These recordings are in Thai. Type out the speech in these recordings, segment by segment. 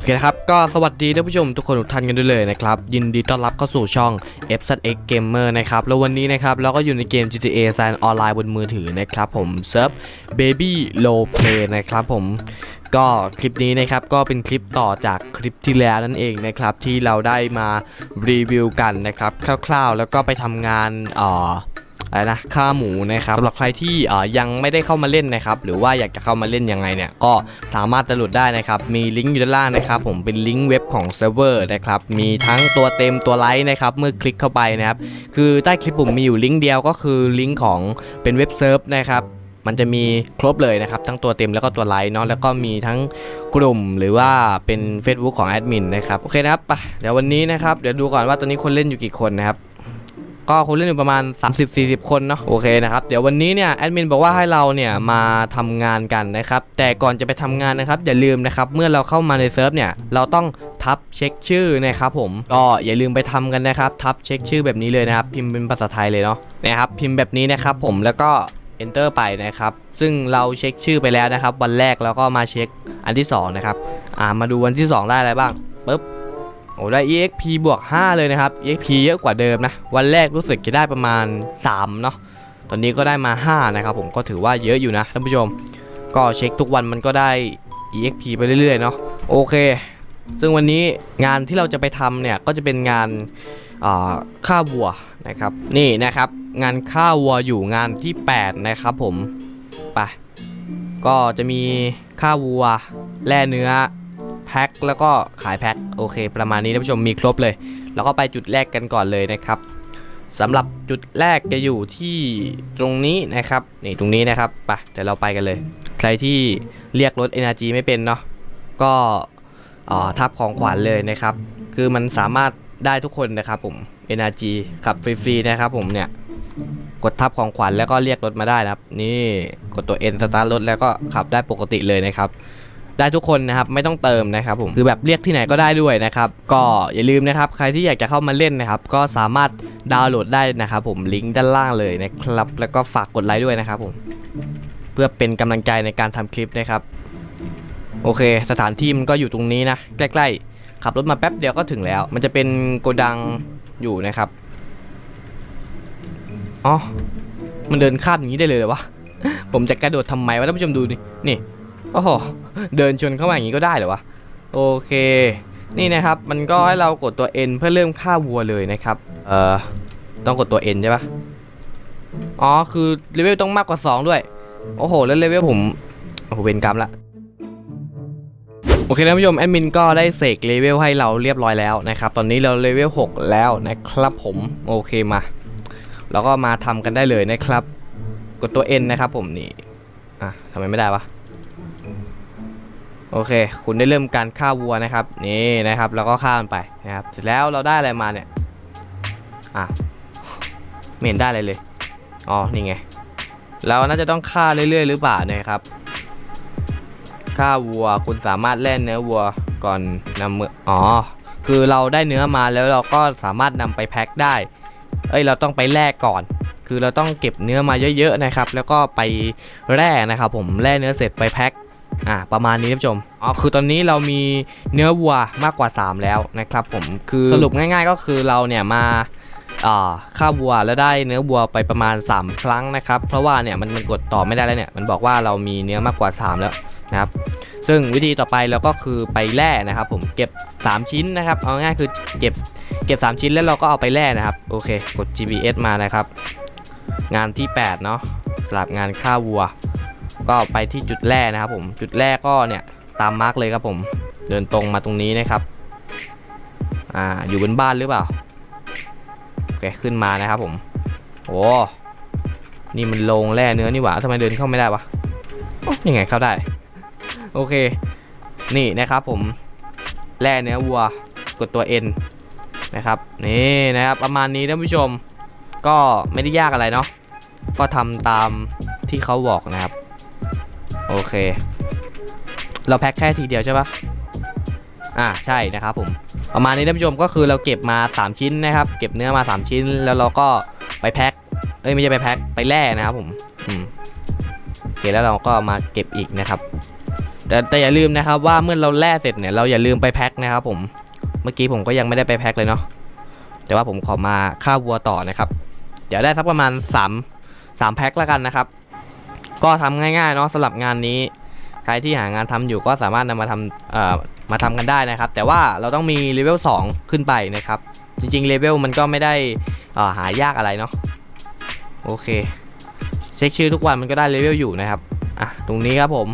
โอเคนะครับ ก็สวัสดีท่านผู้ชมทุกคนทุกท่านกันด้วยเลยนะครับ ยินดีต้อนรับเข้าสู่ช่อง f z x Gamer นะครับ แล้ววันนี้นะครับ เราก็อยู่ในเกม GTA San ออนไลน์บนมือถือนะครับผมเซิร์ฟ Baby Low Play นะครับผมก็คลิปนี้นะครับก็เป็นคลิปต่อจากคลิปที่แล้วนั่นเองนะครับที่เราได้มารีวิวกันนะครับคร่าวๆ แล้วก็ไปทำงานอ่อ อะไรนะค่าหมูนะครับสำหรับใครที่ยังไม่ได้เข้ามาเล่นนะครับหรือว่าอยากจะเข้ามาเล่นยังไงเนี่ยก็สามารถดาวน์โหลดได้นะครับมีลิงก์อยู่ด้านล่างนะครับผมเป็นลิงก์เว็บของเซิร์ฟเวอร์นะครับมีทั้งตัวเต็มตัวไลท์นะครับเมื่อคลิกเข้าไปนะครับคือใต้คลิปผมมีอยู่ลิงก์เดียวก็คือลิงก์ของเป็นเว็บเซิร์ฟนะครับมันจะมีครบเลยนะครับ ทั้งตัวเต็มแล้วก็ตัวไลท์เนาะแล้วก็มีทั้งกลุ่มหรือว่าเป็น Facebook ของแอดมินนะครับ โอเคนะครับไปเดี๋ยววันนี้นะครับ เดี๋ยวดูก่อนว่าตอนนี้คนเล่นอยู่กี่คนนะครับ ก็คนเล่นอยู่ประมาณ 30-40 คนเนาะโอเคนะครับเดี๋ยววันนี้เนี่ยแอดมินบอกว่าให้เราเนี่ยมาทำงานกันนะครับแต่ก่อนจะไปทำงานนะครับอย่าลืมนะครับเมื่อเราเข้ามาในเซิร์ฟเนี่ยเราต้องทับเช็คชื่อนะครับผมก็อย่าลืมไปทำกันนะครับทับเช็คชื่อแบบนี้เลยนะครับพิมพ์เป็นภาษาไทยเลยเนาะนะครับพิมพ์แบบนี้นะครับผมแล้วก็ enter ไปนะครับซึ่งเราเช็คชื่อไปแล้วนะครับ วันแรกแล้วก็มาเช็คอันที่2นะครับอ่ามาดูวันที่ 2 ได้อะไรบ้างปุ๊บ โอ้ได้ exp บวก 5 เลยนะครับ exp เยอะกว่าเดิมนะ วันแรกรู้สึกจะได้ประมาณ 3 เนาะ ตอนนี้ก็ได้มา 5 นะครับผม ก็ถือว่าเยอะอยู่นะท่านผู้ชม ก็เช็คทุกวันมันก็ได้ exp ไปเรื่อยๆเนาะ โอเค ซึ่งวันนี้งานที่เราจะไปทำเนี่ย ก็จะเป็นงานอ่าฆ่าวัวนะครับ นี่นะครับ งานฆ่าวัวอยู่งานที่ 8 นะครับผม ไป ก็จะมีฆ่าวัว แล่เนื้อ แพ็คแล้วก็ขายแพ็คโอเค ประมาณนี้ท่านผู้ชมมีครบเลย แล้วก็ไปจุดแรกกันก่อนเลยนะครับสำหรับจุดแรกจะอยู่ที่ตรงนี้นะครับนี่ตรงนี้นะครับไปเดี๋ยวเราไปกันเลย ใครที่เรียกรถ NRG ไม่เป็นเนาะก็อ่าทับของขวัญเลยนะครับ คือมันสามารถได้ทุกคนนะครับผม NRG ขับฟรีๆนะครับผมเนี่ยกดทับของขวัญแล้วก็เรียกรถมาได้นะครับ นี่กดตัว N สตาร์ทรถแล้วก็ขับได้ปกติเลยนะครับ ได้ทุกคนนะครับไม่ต้องเติมนะครับผมคือแบบเรียกที่ไหนก็ได้ด้วยนะครับก็อย่าลืมนะครับใครที่อยากจะเข้ามาเล่นนะครับก็สามารถดาวน์โหลดได้นะครับผมลิงก์ด้านล่างเลยนะครับแล้วก็ฝากกดไลค์ด้วยนะครับผมเพื่อเป็นกำลังใจในการทำคลิปนะครับโอเค สถานที่มันก็อยู่ตรงนี้นะใกล้ๆ ขับรถมาแป๊บเดียวก็ถึงแล้ว มันจะเป็นโกดังอยู่นะครับอ๋อมันเดินข้ามอย่างนี้ได้เลยเหรอวะผมจะกระโดดทำไมวะท่านผู้ชมดูดินี่ โอ้โหเดินชนเข้ามาอย่างนี้ก็ได้เหรอวะโอเค นี่นะครับมันก็ให้เรากดตัว N เพื่อเริ่มฆ่าวัวเลยนะครับเอ่อต้องกดตัว N ใช่ปะอ๋อคือเลเวลต้องมากกว่า 2 ด้วย โอ้โห แล้วเลเวลผมโอ้โหเวรกรรมละโอเคท่านผู้ชมแอดมินก็ได้เสกเลเวลให้เราเรียบร้อยแล้วนะครับ ตอนนี้เราเลเวล 6 แล้วนะครับผมโอเคมาเราก็มาทำกันได้เลยนะครับ กดตัว N นะครับผมนี่อะทำไมไม่ได้วะ โอเค คุณได้เริ่มการฆ่าวัวนะครับ นี่นะครับ แล้วก็ฆ่ามันไปนะครับ เสร็จแล้วเราได้อะไรมาเนี่ย อะไม่เห็นได้อะไรเลย อ๋อ นี่ไง เราน่าจะต้องฆ่าเรื่อยๆ หรือเปล่าเนะครับ ฆ่าวัว คุณสามารถแล่นเนื้อวัวก่อนนำมืออ๋อ คือเราได้เนื้อมาแล้วเราก็สามารถนำไปแพ็คได้ เอ้ย เราต้องไปแลกก่อน คือเราต้องเก็บเนื้อมาเยอะๆนะครับ แล้วก็ไปแร่นะครับ ผม แร่เนื้อเสร็จไปแพ็ค อ่าประมาณนี้ท่านผู้ชมอ๋อคือตอนนี้เรามีเนื้อวัวมากกว่า 3 แล้วนะครับผมคือสรุปง่าย ๆ ก็คือเราเนี่ยมาอ่าวัวแล้วได้เนื้อวัวไปประมาณ 3 ครั้งนะครับ เพราะว่าเนี่ยมันมันกดต่อไม่ได้แล้วเนี่ยมันบอกว่าเรามีเนื้อมากกว่า 3 แล้วนะครับซึ่งวิธีต่อไปเราก็คือไปแร่นะครับ ผมเก็บ 3 ชิ้นนะครับเอาง่ายคือเก็บเก็บ 3 ชิ้นแล้วเราก็เอาไปแร่นะครับโอเคกด GPS มานะครับ งานที่ 8 เนาะสำหรับงานฆ่าวัว ก็ไปที่จุดแร่นะครับผมจุดแรกก็เนี่ยตามมาร์กเลยครับผม เดินตรงมาตรงนี้นะครับอ่าอยู่บนบ้านหรือเปล่าโอเคขึ้นมานะครับผมโอ้นี่มันโลงแร่เนื้อนี่หว่าทำไมเดินเข้าไม่ได้วะโอ้ยังไงเข้าได้ โอเค นี่นะครับผมแร่เนื้อวัวกดตัว N นะครับนี่นะครับประมาณนี้ท่านผู้ชม ก็ไม่ได้ยากอะไรเนาะก็ทำตามที่เขาบอกนะครับ โอเค เราแพ็คแค่ทีเดียวใช่ปะอ่าใช่นะครับผม ประมาณนี้ท่านผู้ชมก็คือเราเก็บมา 3 ชิ้นนะครับ เก็บเนื้อมา 3 ชิ้น แล้วเราก็ไปแพ็ค เอ้ยไม่ใช่ไปแพ็ค ไปแล่นะครับผม อืมโอเคแล้วเราก็มาเก็บอีกนะครับ แต่แต่อย่าลืมนะครับว่าเมื่อเราแล่เสร็จเนี่ยเราอย่าลืมไปแพ็คนะครับผม เมื่อกี้ผมก็ยังไม่ได้ไปแพ็คเลยเนาะ แต่ว่าผมขอมาฆ่าวัวต่อนะครับ เดี๋ยวได้สักประมาณ 3 3 แพ็คแล้วกันนะครับ ก็ทำง่ายๆเนาะสำหรับงานนี้ ใครที่หางานทำอยู่ก็สามารถนำมาทำเอ่อมาทำกันได้นะครับ แต่ว่าเราต้องมีเลเวล2ขึ้นไปนะครับ จริงๆเลเวลมันก็ไม่ได้หายากอะไรเนาะโอเค เช็คชื่อทุกวันมันก็ได้เลเวลอยู่นะครับอะตรงนี้ครับผม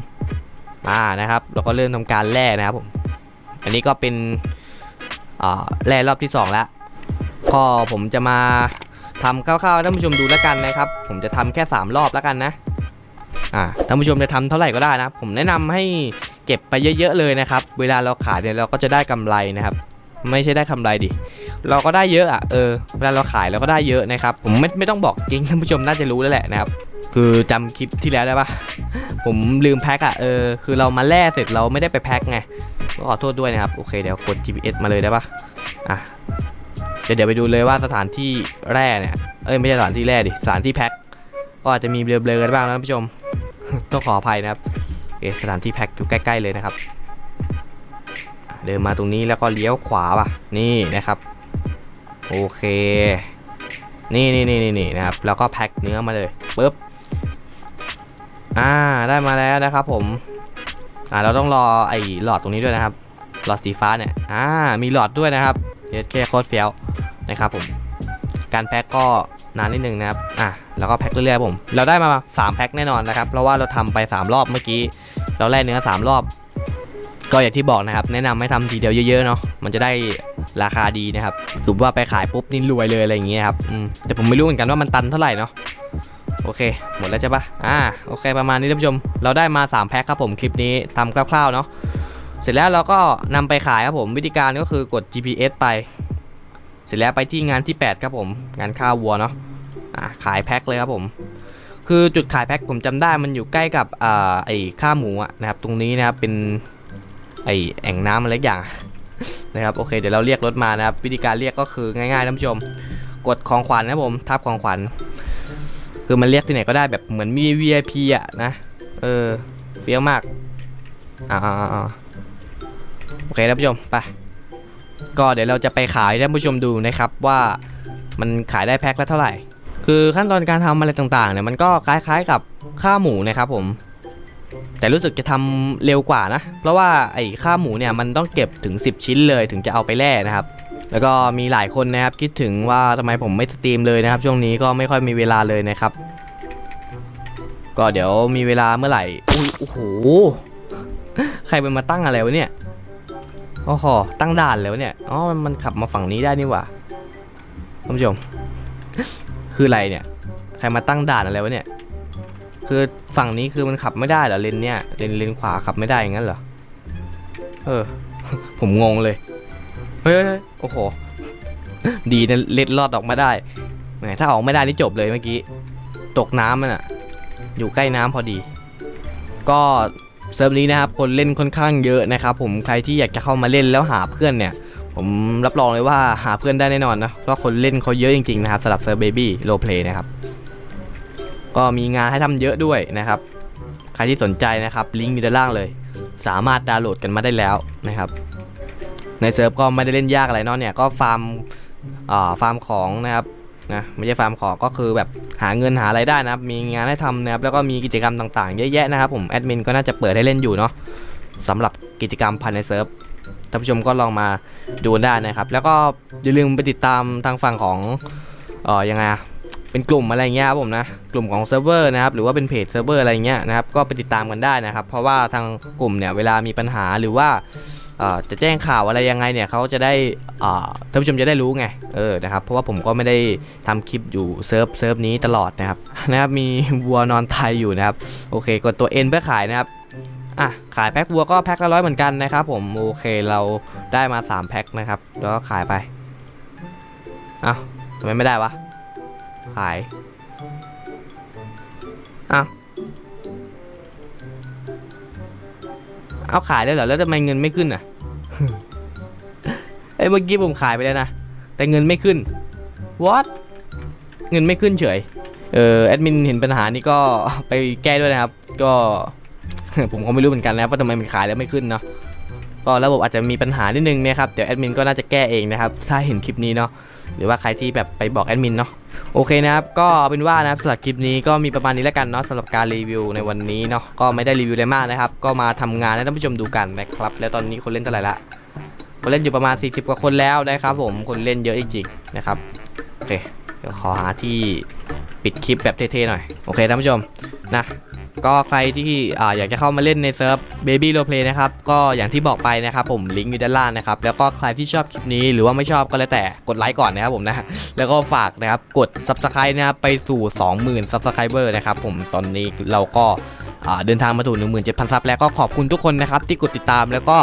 อ่านะครับ เราก็เริ่มทำการแร่นะครับผมอันนี้ก็เป็นแร่รอบที่สองแล้วก็ผมจะมาทำคร่าวๆให้ท่านผู้ชมดูแล้วกันนะครับ ผมจะทำแค่ 3 รอบแล้วกันนะ อ่าท่านผู้ชมจะทำเท่าไหร่ก็ได้นะผมแนะนำให้เก็บไปเยอะๆเลยนะครับ เวลาเราขายเนี่ยเราก็จะได้กำไรนะครับไม่ใช่ได้กำไรดิ เราก็ได้เยอะอะ เออ เวลาเราขายเราก็ได้เยอะนะครับ ผมไม่ไม่ต้องบอกจริงท่านผู้ชมน่าจะรู้แล้วแหละนะครับ คือจำคลิปที่แล้วได้ปะผมลืมแพ็คอะ เออ คือเรามาแล่เสร็จเราไม่ได้ไปแพ็คไง ก็ขอโทษด้วยนะครับ โอเคเดี๋ยวกด GPS มาเลยได้ปะอะ เดี๋ยวเดี๋ยวไปดูเลยว่าสถานที่แร่เนี่ย เอ้ยไม่ใช่สถานที่แร่ดิ สถานที่แพ็ค ก็อาจจะมีเบลอๆกันบ้างนะท่านผู้ชม ต้องขออภัยนะครับโอสถานที่แพ็คอยู่ใกล้ ๆ เลยนะครับ เดินมาตรงนี้แล้วก็เลี้ยวขวาป่ะ นี่นะครับ โอเค นี่นี่นี่นี่นะครับ แล้วก็แพ็คเนื้อมาเลยปุ๊บ อ่า ได้มาแล้วนะครับผม อ่า เราต้องรอไอ้หลอดตรงนี้ด้วยนะครับ หลอดสีฟ้าเนี่ย อ่า มีหลอดด้วยนะครับเดี๋ยวแค่โคตรเฟี้ยวนะครับผม การแพ็คก็ นานนิดนึงนะครับอะแล้วก็แพ็คเรื่อยๆผม เราได้มา 3 แพ็คแน่นอนนะครับ เพราะว่าเราทำไป 3 รอบเมื่อกี้ เราแล่เนื้อ 3 รอบ ก็อย่างที่บอกนะครับ แนะนำให้ทำทีเดียวเยอะๆเนาะมันจะได้ราคาดีนะครับถือว่าไปขายปุ๊บนี่รวยเลยอะไรอย่างเงี้ยครับอืมแต่ผมไม่รู้เหมือนกันว่ามันตันเท่าไหร่เนาะโอเค หมดแล้วใช่ปะอ่า โอเค ประมาณนี้ท่านผู้ชม เราได้มา 3 แพ็คครับผม คลิปนี้ทำคร่าวๆ เนาะ เสร็จแล้วเราก็นำไปขายครับผม วิธีการก็คือกด GPS ไป เสร็จแล้วไปที่งานที่ 8 ครับผม งานข้าววัวเนาะ ขายแพ็คเลยครับผม คือจุดขายแพ็คผมจำได้มันอยู่ใกล้กับอ่าไอ้ข้าหมูอะนะครับ ตรงนี้นะครับเป็นไอ้แอ่งน้ำอะไรสักอย่างนะครับโอเคเดี๋ยวเราเรียกรถมานะครับวิธีการเรียกก็คือง่ายๆท่านผู้ชม กดของขวัญนะผมทับของขวัญคือมันเรียกที่ไหนก็ได้แบบเหมือนมี VIP อะนะเออเฟี้ยวมากอ่าโอเคท่านผู้ชมไปก็เดี๋ยวเราจะไปขายท่านผู้ชมดูนะครับว่ามันขายได้แพ็คละเท่าไหร่ คือขั้นตอนการทำอะไรต่างๆเนี่ยมันก็คล้ายๆกับข้าหมูนะครับผม แต่รู้สึกจะทำเร็วกว่านะ เพราะว่าไอ้ข้าหมูเนี่ยมันต้องเก็บถึง 10 ชิ้นเลยถึงจะเอาไปแล่นะครับ แล้วก็มีหลายคนนะครับคิดถึงว่าทำไมผมไม่สตรีมเลยนะครับ ช่วงนี้ก็ไม่ค่อยมีเวลาเลยนะครับ ก็เดี๋ยวมีเวลาเมื่อไหร่อุ้ยโอ้โหใครเป็นมาตั้งอะไรวะเนี่ยโอ้โหตั้งด่านแล้วเนี่ยอ๋อมันมันขับมาฝั่งนี้ได้นี่หว่าท่านผู้ชม คืออะไรเนี่ย ใครมาตั้งด่านอะไรวะเนี่ย คือฝั่งนี้คือมันขับไม่ได้เหรอเลนเนี่ยเลนเลนขวาขับไม่ได้อย่างนั้นเหรอ เออ ผมงงเลย เฮ้ยโอ้โห ดีนะเล็ดรอดออกมาได้แหมถ้าออกไม่ได้นี่จบเลยเมื่อกี้ ตกน้ำมันอะอยู่ใกล้น้ำพอดี ก็เซิร์ฟนี้นะครับ คนเล่นค่อนข้างเยอะนะครับผม ใครที่อยากจะเข้ามาเล่นแล้วหาเพื่อนเนี่ย ผมรับรองเลยว่าหาเพื่อนได้แน่นอนนะ เพราะคนเล่นเขาเยอะจริงๆนะครับสำหรับเซิร์ฟเบบี้โรเพลย์นะครับ ก็มีงานให้ทำเยอะด้วยนะครับ ใครที่สนใจนะครับลิงก์อยู่ด้านล่างเลย สามารถดาวน์โหลดกันมาได้แล้วนะครับ ในเซิร์ฟก็ไม่ได้เล่นยากอะไรเนาะเนี่ยก็ฟาร์มอ่าฟาร์มของนะครับนะไม่ใช่ฟาร์มของก็คือแบบหาเงินหาอะไรายได้นะครับ มีงานให้ทำนะครับแล้วก็มีกิจกรรมต่างๆเยอะแยะนะครับผมแอดมินก็น่าจะเปิดให้เล่นอยู่เนาะสำหรับกิจกรรมภายในเซิร์ฟานผู้ชมก็ลองมาดูได้นะครับ แล้วก็อย่าลืมไปติดตามทางฝั่งของเอ่อยังไงเป็นกลุ่มอะไรเงี้ยครับผมนะกลุ่มของเซิร์ฟเวอร์นะครับหรือว่าเป็นเพจเซิร์ฟเวอร์อะไรเงี้ยนะครับก็ไปติดตามกันได้นะครับ เพราะว่าทางกลุ่มเนี่ยเวลามีปัญหาหรือว่าจะแจ้งข่าวอะไรยังไงเนี่ยเขาจะได้ท่านผู้ชมจะได้รู้ไงเออนะครับเพราะว่าผมก็ไม่ได้ทำคลิปอยู่เซิร์ฟเซิร์ฟนี้ตลอดนะครับนะครับมีวัวนอนไทยอยู่นะครับโอเคกดตัว N เพื่อขายนะครับ อะขายแพ็ควัวก็แพ็คละร้อยเหมือนกันนะครับผมโอเคเราได้มา 3 แพ็คนะครับ แล้วก็ขายไปอ้าวทำไมไม่ได้วะ ขายอ้าวเอาขายได้เหรอแล้วทำไมเงินไม่ขึ้นอะเอ้เมื่อกี้ผมขายไปแล้วนะแต่เงินไม่ขึ้น what เงินไม่ขึ้นเฉยเออแอดมินเห็นปัญหานี้ก็ไปแก้ด้วยนะครับ ก็ ผมก็ไม่รู้เหมือนกันนะว่าทำไมมันขายแล้วไม่ขึ้นเนาะก็ระบบอาจจะมีปัญหานิดนึงนะครับเดี๋ยวแอดมินก็น่าจะแก้เองนะครับถ้าเห็นคลิปนี้เนาะหรือว่าใครที่แบบไปบอกแอดมินเนาะโอเคนะครับก็เป็นว่านะครับสำหรับคลิปนี้ก็มีประมาณนี้แล้วกันเนาะสำหรับการรีวิวในวันนี้เนาะก็ไม่ได้รีวิวอะไรมากนะครับก็มาทำงานให้ท่านผู้ชมดูกันนะครับแล้วตอนนี้คนเล่นเท่าไหร่ละคนเล่นอยู่ประมาณ 40 กว่าคนแล้วนะครับผมคนเล่นเยอะจริงๆนะครับโอเคเดี๋ยวขอหาที่ปิดคลิปแบบเท่ๆหน่อยโอเคท่านผู้ชมนะ ก็ใครที่อ่าอยากจะเข้ามาเล่นในเซิร์ฟ Baby r o l e Play นะครับ ก็อย่างที่บอกไปนะครับผมลิงก์อยู่ด้านล่างนะครับ แล้วก็ใครที่ชอบคลิปนี้หรือว่าไม่ชอบก็แล้วแต่กดไลค์ก่อนนะครับผมนะ แล้วก็ฝากนะครับกด Subscribe นะครับไปสู่ 20,000 Subscriber นะครับผมตอนนี้เราก็ เดินทางมาถึง17,000 ซับแล้วก็ขอบคุณทุกคนนะครับที่กดติดตามแล้วก็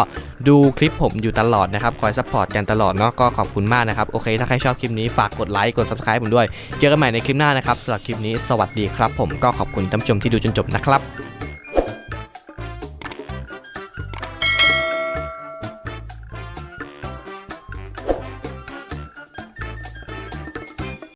ดูคลิปผมอยู่ตลอดนะครับคอยซัพพอร์ตกันตลอดเนาะก็ขอบคุณมากนะครับโอเค ถ้าใครชอบคลิปนี้ฝากกดไลค์กด Subscribe ผมด้วย เจอกันใหม่ในคลิปหน้านะครับสำหรับคลิปนี้สวัสดีครับ ผมก็ขอบคุณท่านผู้ชมที่ดูจนจบนะครับ